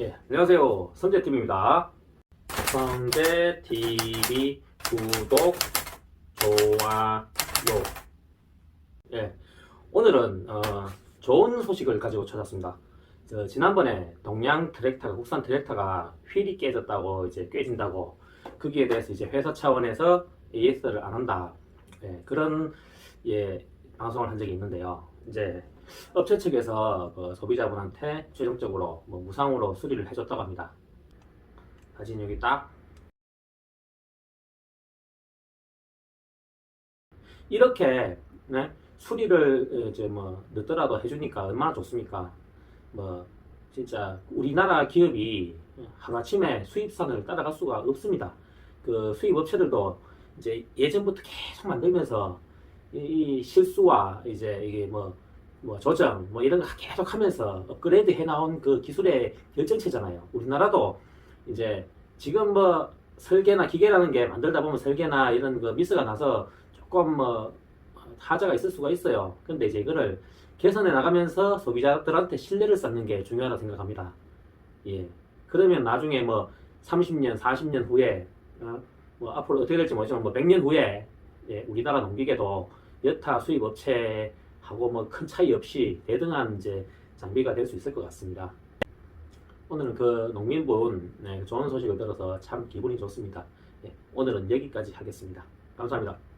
예, 안녕하세요. 성재TV입니다. 성재TV 구독, 좋아요. 예, 오늘은 어, 좋은 소식을 가지고 찾았습니다. 저, 지난번에 동양 트랙터가, 국산 트랙터가 휠이 깨졌다고 이제 깨진다고 거기에 대해서 이제 회사 차원에서 AS를 안 한다. 예, 그런 예, 방송을 한 적이 있는데요. 이제 업체 측에서 그 소비자분한테 최종적으로 뭐 무상으로 수리를 해줬다고 합니다. 사진 여기 딱 이렇게 네? 수리를 이제 뭐 늦더라도 해주니까 얼마나 좋습니까? 뭐 진짜 우리나라 기업이 하루아침에 수입선을 따라갈 수가 없습니다. 그 수입 업체들도 이제 예전부터 계속 만들면서 이, 이 실수와 이제 이게 뭐, 뭐 조정 뭐 이런 거 계속 하면서 업그레이드 해 나온 그 기술의 결정체잖아요. 우리나라도 이제 지금 뭐 설계나 기계라는 게 만들다 보면 설계나 이런 그 미스가 나서 조금 뭐 하자가 있을 수가 있어요. 근데 이제 이거를 개선해 나가면서 소비자들한테 신뢰를 쌓는 게 중요하다고 생각합니다. 예. 그러면 나중에 뭐 30년, 40년 후에 어, 뭐 앞으로 어떻게 될지 모르지만 뭐 100년 후에 예, 우리나라 농기계도 여타 수입 업체하고 뭐 큰 차이 없이 대등한 이제 장비가 될 수 있을 것 같습니다. 오늘은 그 농민분 네, 좋은 소식을 들어서 참 기분이 좋습니다. 예, 오늘은 여기까지 하겠습니다. 감사합니다.